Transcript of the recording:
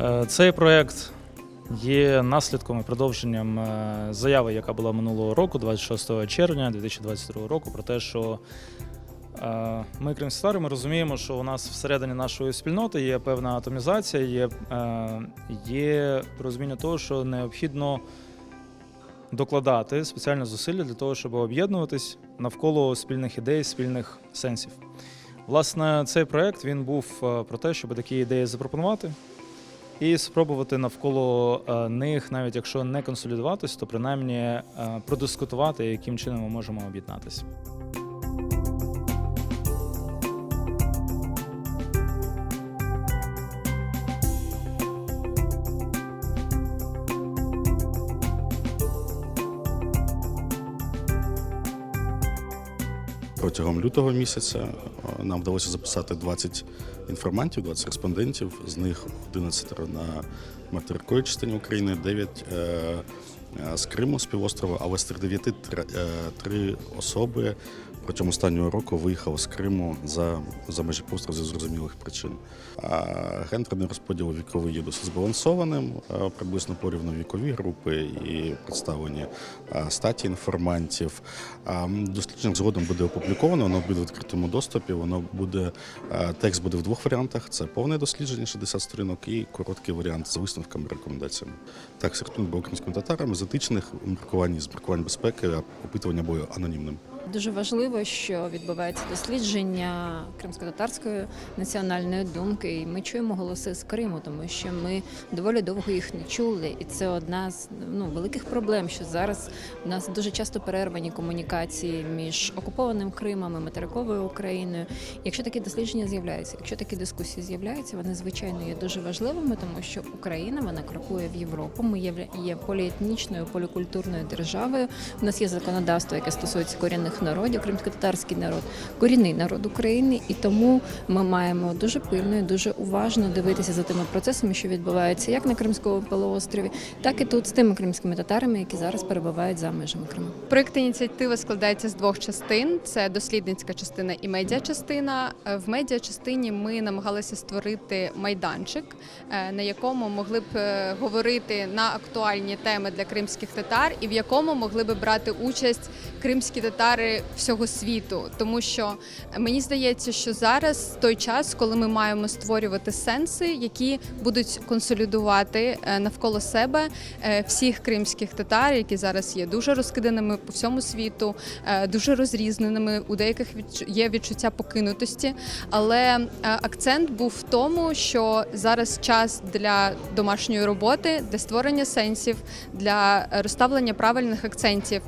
Е, Цей проект є наслідком і продовженням е, заяви, яка була минулого року, 26 червня 2022 року, про те, що е, ми, кримські татари, ми розуміємо, що у нас всередині нашої спільноти є певна атомізація, є, є розуміння того, що необхідно докладати спеціальні зусилля для того, щоб об'єднуватись навколо спільних ідей, спільних сенсів. Власне, цей проект він був про те, щоб такі ідеї запропонувати і спробувати навколо е, них, навіть якщо не консолідуватись, то принаймні е, продискутувати, яким чином ми можемо об'єднатися. Протягом лютого місяця е, нам вдалося записати 20 інформантів, 20 респондентів. З них 11 на материковій частині України, 9 е, е, з Криму, з півострова, але з 39 три, е, особи протягом останнього року виїхали з Криму за, за межі півострова зі зрозумілих причин. Гендерний розподіл віковий є досить збалансованим, е, приблизно порівну вікові групи і представлені е, статі інформантів. Дослідження згодом буде опубліковано, воно буде в відкритому доступі. Воно буде е, текст буде в двох варіантах: це повне дослідження 60 сторінок і короткий варіант з висновками рекомендаціями. Так, сертунок був кримськими татарами етичних міркувань, з міркувань безпеки, опитування було анонімним. Дуже важливо, що відбувається дослідження кримсько-татарської національної думки, і ми чуємо голоси з Криму, тому що ми доволі довго їх не чули, і це одна з ну великих проблем, що зараз у нас дуже часто перервані комунікації між окупованим Кримом і материковою Україною. Якщо такі дослідження з'являються, якщо такі дискусії з'являються, вони звичайно є дуже важливими, тому що Україна вона крокує в Європу. Ми є, поліетнічною, полікультурною державою. У нас є законодавство, яке стосується корінних народів, кримсько-татарський народ, корінний народ України, і тому ми маємо дуже пильно і дуже уважно дивитися за тими процесами, що відбуваються як на Кримському полуострові, так і тут з тими кримськими татарами, які зараз перебувають за межами Криму. Проєкт ініціативи складається з двох частин: це дослідницька частина і медіачастина. Е, В медіачастині ми намагалися створити майданчик, е, на якому могли б е, говорити на актуальні теми для кримських татар, і в якому могли б брати участь кримські татари всього світу. Тому що мені здається, що зараз той час, коли ми маємо створювати сенси, які будуть консолідувати е, навколо себе е, всіх кримських татар, які зараз є дуже розкиданими по всьому світу, е, дуже розрізненими. У деяких є відчуття покинутості. Але акцент був в тому, що зараз час для домашньої роботи, для створення сенсів, для розставлення правильних акцентів.